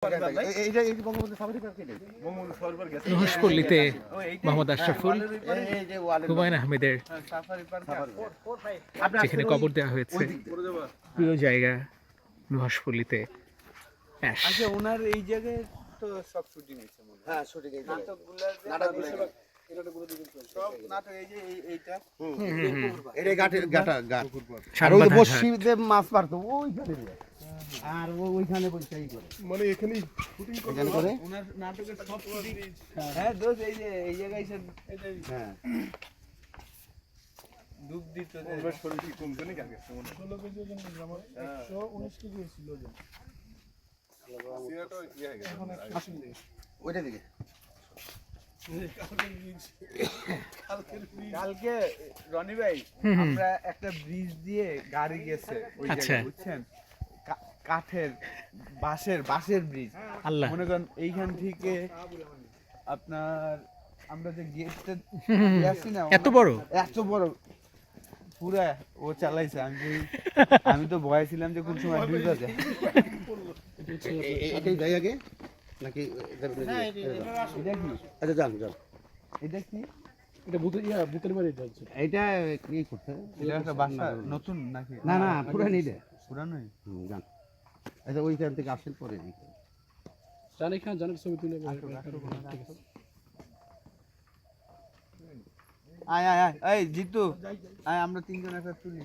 এইটাই মোহাম্মদ আশরাফুল হুমায়ুন আহমেদের হ্যাঁ, যেখানে কবর ওই- দেওয়া হয়েছে ওই। প্রিয় জায়গা নুহাসপল্লিতে অ্যাশ। আচ্ছা ওনার এই জায়গায় তো সব শুটিং হয়েছে মনে হয়। হ্যাঁ শুটিং নাটক ওই মাছ মারতো ওইখানে। দিয়ে। আর ও ওইখানে বসেই করে। মানে এখানে শুটিং এখানে করে? ওনার নাটকের সব শুটিং। হ্যাঁ। দোষ এই যে এই জায়গায় হ্যাঁ। ডুব দিত যে। শরীর কি কমছে নাকি আগে? হয় ষোলো কেজি ওজন আমার একশো উনিশ কেজি ছিল ওজন সিরাটা হয়ে গেছে। এখন একশো আশি কেজি ওইটা দিকে। কালকে রনি ভাই আমরা একটা ব্রিজ দিয়ে গাড়ি গেছে ওই আচ্ছা। জায়গায় বুঝছেন? কাঠের বাঁশের বাঁশের ব্রিজ। আল্লাহ। মনে করেন এইখান থেকে আপনার আমরা যে গেটটা আছি না এত বড়? এত বড়। পুরা ও চালাইছে। আমি তো- আমি তো ভয় ছিলাম যে কোন সময় ডুবে এ- এটাই যাই আগে? নাকি এটা আচ্ছা যান যান। এটা কি? এটা ভূতের ইয়া বাড়ি এটা কি করতে এটা একটা বাসা নতুন নাকি? না না পুরান এইটা। পুরানোই? হুম, যান। আচ্ছা ওইখান থেকে আসেন পরে দিই। জানি খান জানের ছবি তুলে আয় আয় আয় এই জিতু। আয় আমরা তিনজন একটা তুলি।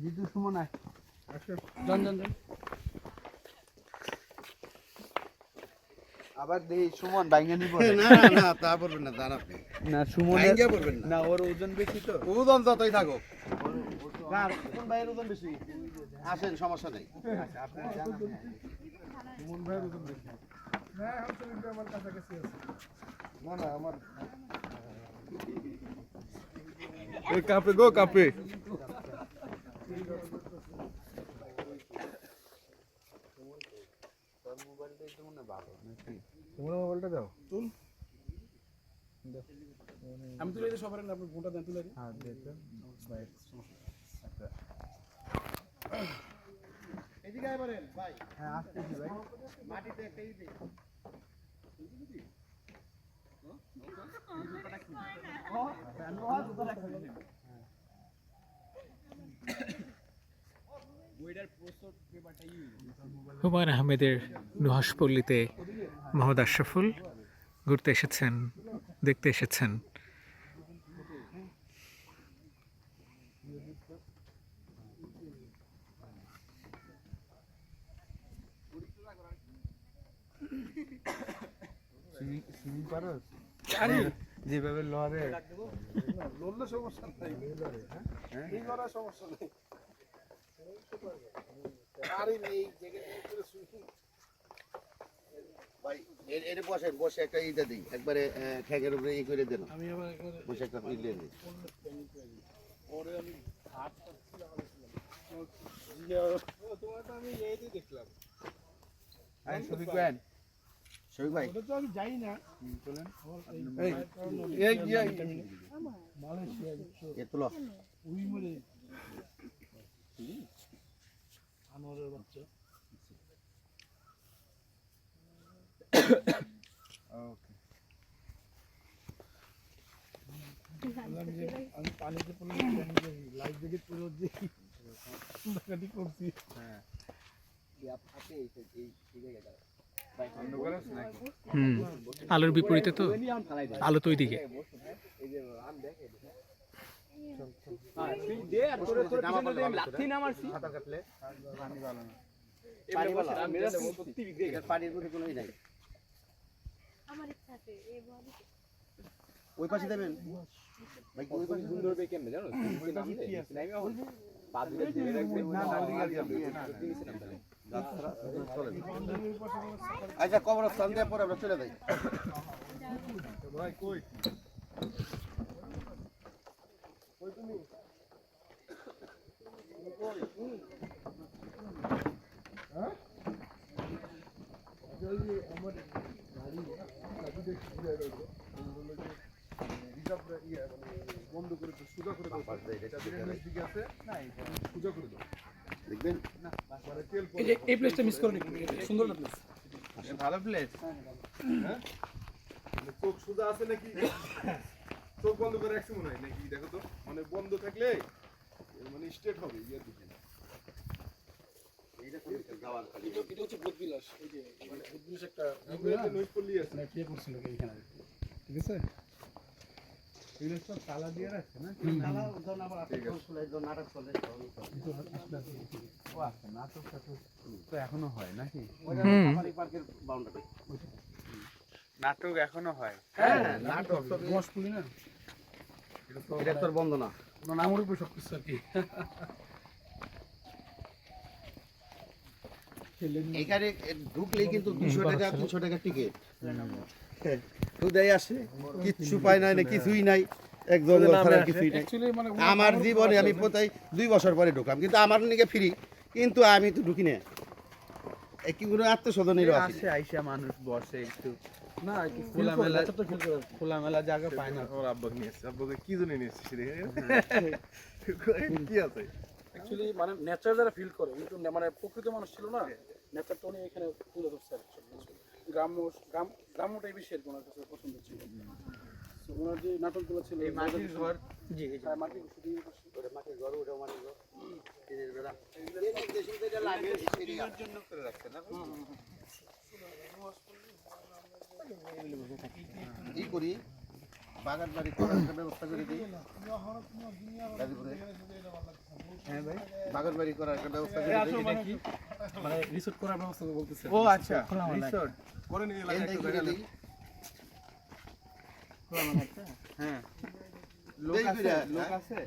জিতু সুমন আয়। জান জান জান আবার দেখি সুমন বাইঙ্গা নিব না না না তা বলবেন না দাঁড়া আপনি। না সুমনের ভাইঙ্গা বলবেন না। না ওর ওজন বেশি তো। ওজন যতই থাকুক। কার কোন ভাইয়ের ওজন বেশি। আসেন সমস্যা নেই। মন ভাইয়ের ওজন বেশি। না এখন ছবিটা আমার কাছাকাছি আছে। না না আমার এ কাপে গো কাপে। তোমার মোবাইলটা দাও। তুল। আমি তুলে দিই সবার আপনি ফোনটা দেন তুলে দিই। হ্যাঁ এদিকে আইবারেন ভাই হ্যাঁ আসতেছি ভাই মাটিতে একটা ই দিই। হুমায়ুন আহমেদের নুহাসপল্লিতে মোহাম্মদ আশরাফুল ঘুরতে এসেছেন দেখতে এসেছেন। যেভাবে লড়ে। লড়লে সমস্যা নাই। হ্যাঁ? এই করার সমস্যা নেই আরে এই জায়গাটা শুনি ভাই এর- এর বসেন বসে একটা ইটা দিই। একবারে আহ, উপরে ই করে দেন। আমি আবার একবারে বসে একটা ই দিয়ে দিই। পরে আমি হাত তোমারটা আমি এইটাই দেখলাম। আয় সবিক ভাই। শফিক ভাই। ওটা তো আমি যাই না। চলেন। এই এই মালয়েশিয়া এ তুলো। উই মরে। আনোয়ারের বাচ্চা। আমি পানিতে লাইফ জ্যাকেট পরে যে করছি। হ্যাঁ। আলোর বিপরীতে তো আলো তো ওইদিকে ওই পাশে দেবেন সুন্দর আচ্ছা কবরস্থান দিয়ে পরে আমরা চলে যাই। ভাই কই? বন্ধ করে সোজা করে দাও দিকে আছে না সোজা করে দাও দেখবেন এই যে এই প্লেসটা মিস করেন সুন্দর প্লেস ভালো প্লেস চোখ সোজা আছে নাকি? চোখ বন্ধ করে রাখছি মনে হয়? নাকি দেখো তো মানে বন্ধ থাকলে মানে হবে ইয়ার দিকে। নাটক চলে নাটক তো এখনও হয় নাকি? পার্কের নাটক এখনও হয়। হ্যাঁ নাটক। দশপুরি না এটা তোর বন্ধ না। ওনার উপরে সব কিছু আর কি। এখানে ঢুকলেই কিন্তু দুশো টাকা তিনশো টাকা টিকিট খুদাই আসে কিচ্ছু পায় নাই না কিছুই নাই। এক জঙ্গল ছাড়া আর কিছুই নাই। মানে আমার জীবনে আমি কোথায় দুই বছর পরে ঢুকলাম কিন্তু আমার নিকে ফ্রি কিন্তু আমি তো ঢুকি না। কি কোনো আত্মস্বজনেরও আছে আইসা মানুষ বসে একটু। না তো ফিল করে খোলামেলা জায়গা পায় না আমার আব্বাকে নিয়ে এসছে আব্বাকে কি জন্য নিয়ে এসছিস রে কি আছে অ্যাকচুয়ালি মানে নেচার যারা ফিল করে উনি তো মানে প্রকৃত মানুষ ছিল না নেচারটা উনি এখানে তুলে ধরছে। গ্রাম্য গ্রাম গ্রাম্যটাই বেশি আর কি ওনার কাছে পছন্দ ছিল ওনার যে নাটকগুলো ছিল মাটির ঘর জি হ্যাঁ মাটির মাটির ঘর মাটির ঘর দিনের বেলা আছে। জন্য করে রাখছে না ই করি বাগান বাড়ি করার একটা ব্যবস্থা করে দিই। গাজীপুরে। হ্যাঁ ভাই। বাগান বাড়ি করার একটা ব্যবস্থা করে দিই। মানে রিসোর্ট করার ব্যবস্থা বলতেছে ও আচ্ছা। রিসোর্ট করে নিয়ে এই এলাকায় দেখি দিই। হ্যাঁ। লোক আছে? লোক হ্যাঁ? আছে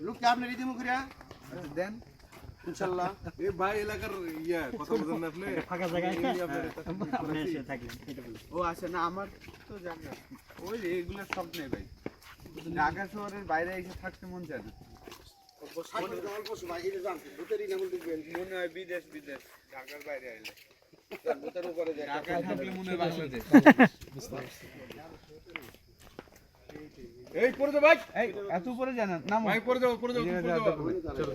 লোক কি আপনি রিদিমু করিয়া আচ্ছা, দেন। ইনশাআল্লাহ এ ভাই এলাকার ইয়া কথা বলেন আপনি ফাঁকা জায়গায়? ও আচ্ছা না আমার তো জায়গা ওই এগুলো সব নেই ভাই। ঢাকা শহরের বাইরে এসে থাকতে মন চায় না। মনে হয় বিদেশ বিদেশ। ঢাকার বাইরে আইলে। ভূতের উপরে যে একটা ঢাকায় থাকলে মনে হয় বাংলাদেশ। এই পড়ে যাও ভাই। এই এত উপরে জানেন। নাম। ভাই পড়ে যাও পড়ে যাও পড়ে যাও। চলো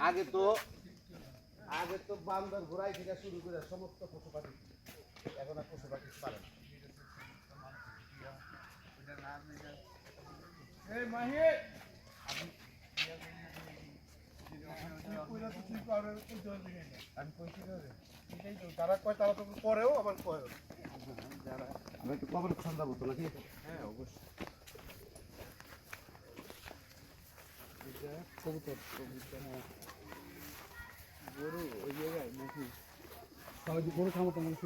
আগে তো আগে তো বান্দর ঘোড়াই থেকে শুরু করে সমস্ত পশু পাখি এখন আর পশু পাখি পারে না। তারা কয় তারা তো পরেও আবার কয় আমি একটু কবর ঠান্ডা বলতো নাকি? তাহলে বড় খামার মানে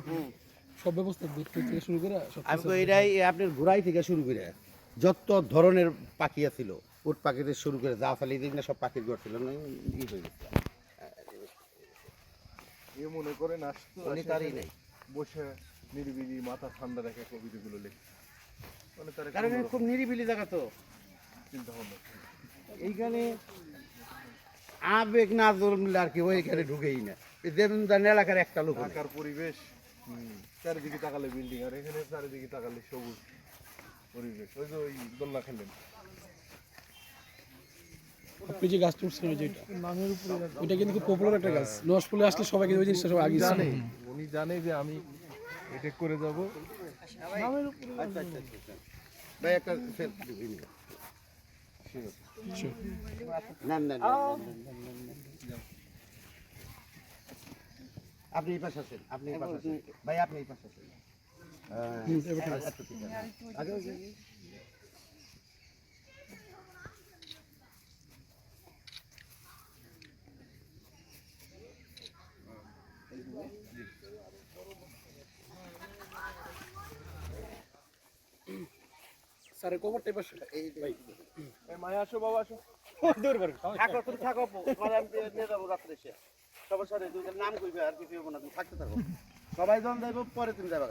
সব ব্যবস্থা দুধ থেকে শুরু করে আমি তো এটাই আপনার ঘোড়াই থেকে শুরু করে যত ধরনের পাখি ছিল উট পাখিতে শুরু করে যা ফালি দিন না সব পাখির ঘর ছিল না ই হয়ে গেছে। এ মনে করেন আসতো তারই নেই। বসে নিরিবিলি মাথা ঠান্ডা রেখে কবিতাগুলো লেখে। মানে তার কারণ খুব নিরিবিলি জায়গা তো। চিন্তা ভাবনা এইখানে আবেগ না জমলে আর কি ওইখানে ঢুকেই না। এই এলাকার একটা লোক। ঢাকার পরিবেশ চারিদিকে তাকালে বিল্ডিং আর এখানে চারিদিকে তাকালে সবুজ পরিবেশ। ওই যে ওই দোলনা খেলেন। আপনি যে ওই এটা? ওইটা কিন্তু খুব পপুলার একটা গাছ। ফুলে আসলে সবাই কিন্তু ওই জিনিসটা সব আগে জানে উনি জানে যে আমি এটা করে যাব। আচ্ছা আচ্ছা আচ্ছা, আচ্ছা। একটা সেলফি আপনি এই পাশে আছেন আপনি এই পাশে ভাই আপনি এই পাশে আছেন। আচ্ছা, আচ্ছা, আগে। স্যারের কভারটা এবার এই মায়া আসো বাবা আসো। থাকো তুমি থাকো পরে আমি নিয়ে যাব রাত্রে এসে। সবার সাথে দুই নাম কইবে আর কিছু হব না তুমি থাকতে থাকো। সবাই জন যাইব পরে তুমি যাবে